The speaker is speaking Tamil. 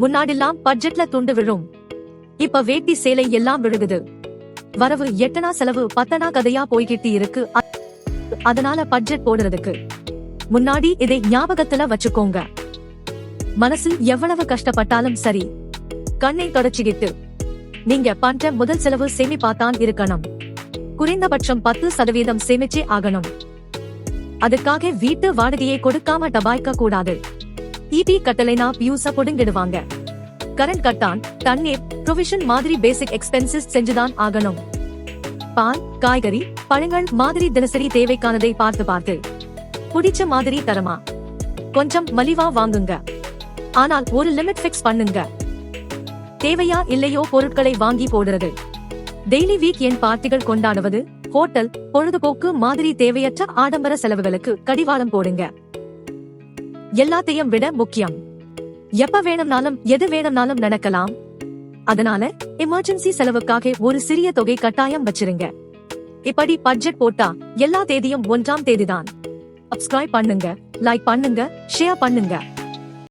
முன்னாடிலாம் பட்ஜெட்ல துண்டு விழும். இப்ப வேட்டி சேலை எல்லாம் விழுகுது. வரவு எட்டனா செலவு பத்தனா கதையா போய்கிட்டு இருக்கு. அதனால பட்ஜெட் போடுறதுக்கு. முன்னாடி இதை ஞாபகத்துல வச்சுக்கோங்க. மனசில் எவ்வளவு கஷ்டப்பட்டாலும் சரி. கண்ணை தொடச்சிக்கிட்டு. நீங்க பண்ற முதல் செலவு சேமிப்பாத்தான் இருக்கணும். குறைந்தபட்சம் பத்து சதவீதம் சேமிச்சே ஆகணும். அதுக்காக வீட்டு வாடகையை கொடுக்காம டபாய்க்க கூடாது. இபி கட்டளைனா பியூஸ கொடுங்கிடுவாங்க. கரண்ட் கட்டான் தண்ணீர் ப்ரொவிஷன் மாதிரி பேசிக் எக்ஸ்பென்சஸ் செஞ்சுதான் ஆகணும். பால் காய்கறி பழங்கள் மாதிரி தினசரி தேவைக்கானதை பார்த்து பார்த்து. பிடிச்ச மாதிரி தரமா? கொஞ்சம் மலிவா வாங்குங்க. ஆனால் ஒரு லிமிட் ஃபிக்ஸ் பண்ணுங்க. தேவையா இல்லையோ பொருட்களை வாங்கி போடுறது. டெய்லி வீக் என் பார்ட்டிகள் கொண்டாடுவது ஹோட்டல் பொழுதுபோக்கு மாதிரி தேவையற்ற ஆடம்பர செலவுகளுக்கு கடிவாளம் போடுங்க. எல்லாத்தையும் விட முக்கியம். எப்ப வேணும்னாலும் எது வேணும்னாலும் நடக்கலாம். அதனால எமர்ஜென்சி செலவுக்காக ஒரு சிறிய தொகை கட்டாயம் வச்சிருங்க. இப்படி பட்ஜெட் போட்டா எல்லா தேதியும் ஒன்றாம் தேதிதான். சப்ஸ்கிரைப் பண்ணுங்க லைக் பண்ணுங்க ஷேர் பண்ணுங்க.